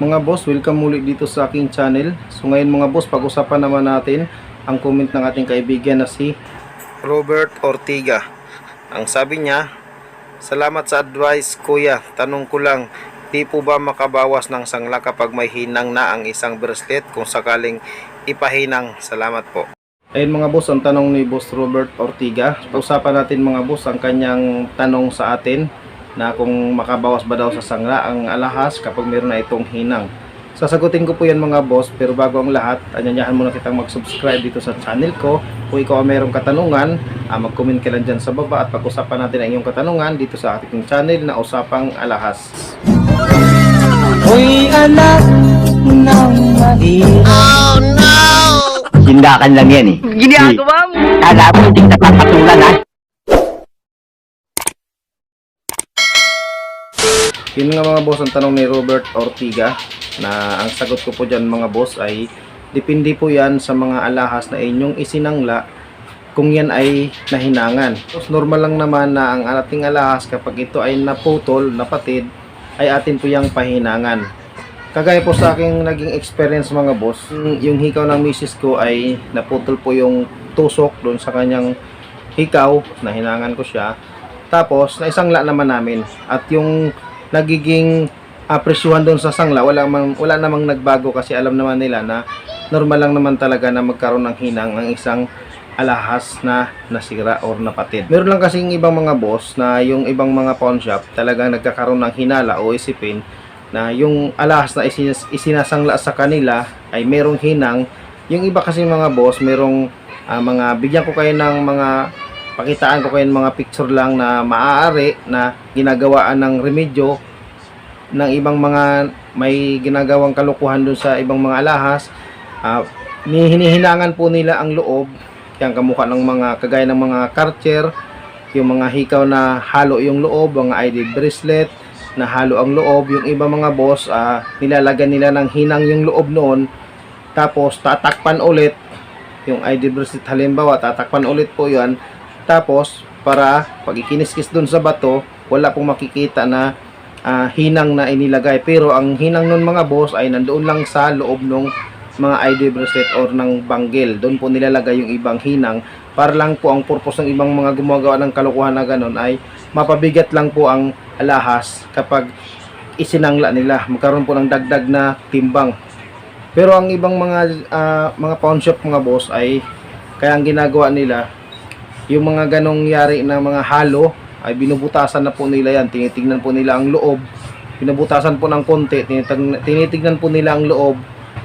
Mga boss, welcome muli dito sa aking channel. So ngayon mga boss, pag-usapan naman natin ang comment ng ating kaibigan na si Robert Ortiga. Ang sabi niya, Salamat sa advice kuya. Tanong ko lang, di po ba makabawas ng sangla kapag may hinang na ang isang bracelet kung sakaling ipahinang? Salamat po. Ayun mga boss, ang tanong ni Boss Robert Ortiga. Pag-usapan natin mga boss ang kanyang tanong sa atin na kung makabawas ba daw sa sangla ang alahas kapag meron na itong hinang. Sasagutin ko po yan mga boss pero bago ang lahat, anyanyahan muna kitang mag-subscribe dito sa channel ko. Kung ikaw ay mayroong katanungan, ah, mag-comment ka lang dyan sa baba at pag-usapan natin ang iyong katanungan dito sa ating channel na Usapang Alahas. Hoy anak ng mahirap Sindakan lang yan eh. Ginagawa mo. Kala mo hindi Yun nga mga boss ang tanong ni Robert Ortiga na ang sagot ko po dyan mga boss ay depende po yan sa mga alahas na inyong isinangla kung yan ay nahinangan. Tapos normal lang naman na ang ating alahas kapag ito ay naputol, napatid, ay atin po yung pahinangan. Kagaya po sa aking naging experience mga boss, yung- hikaw ng misis ko ay naputol po yung tusok doon sa kanyang hikaw, nahinangan ko siya. Tapos, naisangla naman namin. At yung nagiging uh, presyuhan doon sa sangla, wala, mang, wala namang nagbago kasi alam naman nila na normal lang naman talaga na magkaroon ng hinang ang isang alahas na nasira or napatid. Meron lang kasing ibang mga boss na yung ibang mga pawn shop talagang nagkakaroon ng hinala o isipin na yung alahas na isinas, isinasangla sa kanila ay merong hinang. Yung iba kasi mga boss, merong ah, mga bigyan ko kayo ng mga pakitaan ko kayo mga picture lang na maaari na ginagawaan ng remedyo ng ibang mga may ginagawang kalukuhan dun sa ibang mga alahas. Ah, ni- hinihinangan po nila ang loob, yan kamukha ng mga kagaya ng mga karcher, yung mga hikaw na halo yung loob, mga ID bracelet na halo ang loob, yung iba mga boss, ah, nilalagyan nila ng hinang yung loob noon, tapos tatakpan ulit yung ID bracelet. Halimbawa, tatakpan ulit po yan, tapos para pag ikiniskis dun sa bato, wala pong makikita na ah, hinang na inilagay. Pero ang hinang nun mga boss ay nandoon lang sa loob ng mga ID bracelet or ng banggel. Doon po nilalagay yung ibang hinang para lang po ang purpose ng ibang mga gumagawa ng kalokohan na ganun ay mapabigat lang po ang alahas kapag isinangla nila. Magkaroon po ng dagdag na timbang. Pero ang ibang mga ah, mga pawn shop mga boss ay kaya ang ginagawa nila yung mga ganong yari na mga halo ay binubutasan na po nila yan. Tinitignan po nila ang loob. Binubutasan po ng konti. Tinitignan po nila ang loob.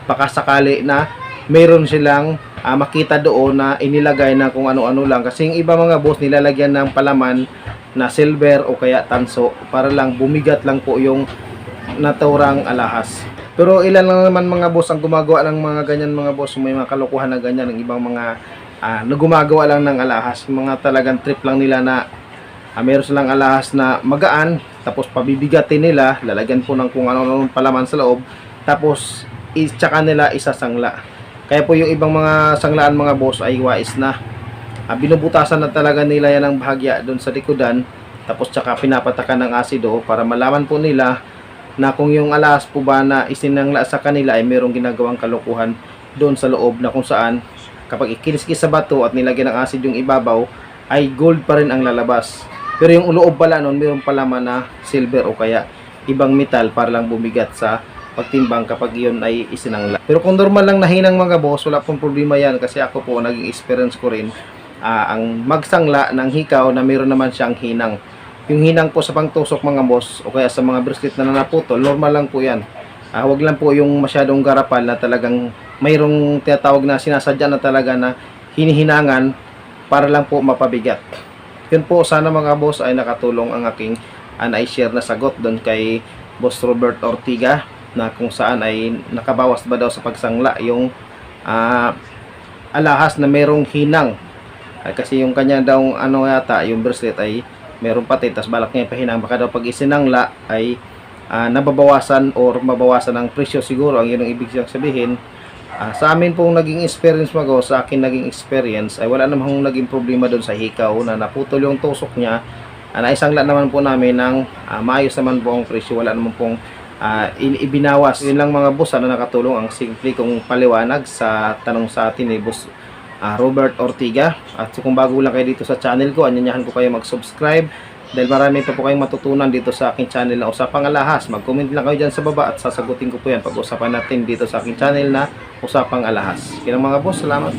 Baka sakali na mayroon silang ah, makita doon na inilagay na kung ano-ano lang. Kasi yung iba mga boss nilalagyan ng palaman na silver o kaya tanso para lang bumigat lang po yung naturang alahas. Pero ilan lang naman mga boss ang gumagawa ng mga ganyan mga boss. May mga kalokohan na ganyan ng ibang mga ah, na gumagawa lang ng alahas. Mga talagang trip lang nila na ah, meron silang alahas na magaan. Tapos pabibigatin nila. Lalagyan po ng kung ano-ano palaman sa loob. Tapositsaka nila isasangla. Kaya po yung ibang mga sanglaan mga boss ay wais na. Ah, binubutasan na talaga nila yan ng bahagya doon sa likodan. Tapos tsaka pinapatakan ng asido para malaman po nila na kung yung alas po ba na isinangla sa kanila ay merong ginagawang kalokohan doon sa loob na kung saan kapag ikiniskis sa bato at nilagyan ng acid yung ibabaw ay gold pa rin ang lalabas. Pero yung loob pala noon meron palaman na silver o kaya ibang metal para lang bumigat sa pagtimbang kapag iyon ay isinangla. Pero kung normal lang nahinang mga boss, wala pong problema yan kasi ako po naging experience ko rin ah, ang magsangla ng hikaw na meron naman siyang hinang. Yung hinang po sa pangtusok mga boss o kaya sa mga bracelet na naputol, normal lang po yan. Ah, wag lang po yung masyadong garapal na talagang mayroong tinatawag na sinasadya na talaga na hinihinangan para lang po mapabigat. Yun po, sana mga boss ay nakatulong ang aking uh, share na sagot doon kay Boss Robert Ortiga na kung saan ay nakabawas ba daw sa pagsangla yung ah, alahas na merong hinang. Ay, kasi yung kanya daw ano yata, yung bracelet ay meron pati, tas balak niya ipahinang. Baka daw pag isinangla ay ah, nababawasan or mabawasan ang presyo siguro. Ang yun ang ibig sabihin. Ah, sa amin pong naging experience mago, sa akin naging experience ay wala namang naging problema doon sa hikaw na naputol yung tusok niya. Uh, naisangla naman po namin ng ah, maayos naman po ang presyo. Wala naman pong in- ibinawas. Yun lang mga boss, sana nakatulong ang simple kong paliwanag sa tanong sa atin ni boss ah, Robert Ortiga. At kung bago lang kayo dito sa channel ko, anyanyahan ko kayo mag-subscribe dahil marami pa po kayong matutunan dito sa aking channel na Usapang Alahas. Mag-comment lang kayo dyan sa baba at sasagutin ko po yan pag-usapan natin dito sa aking channel na Usapang Alahas. Kaya mga boss, salamat.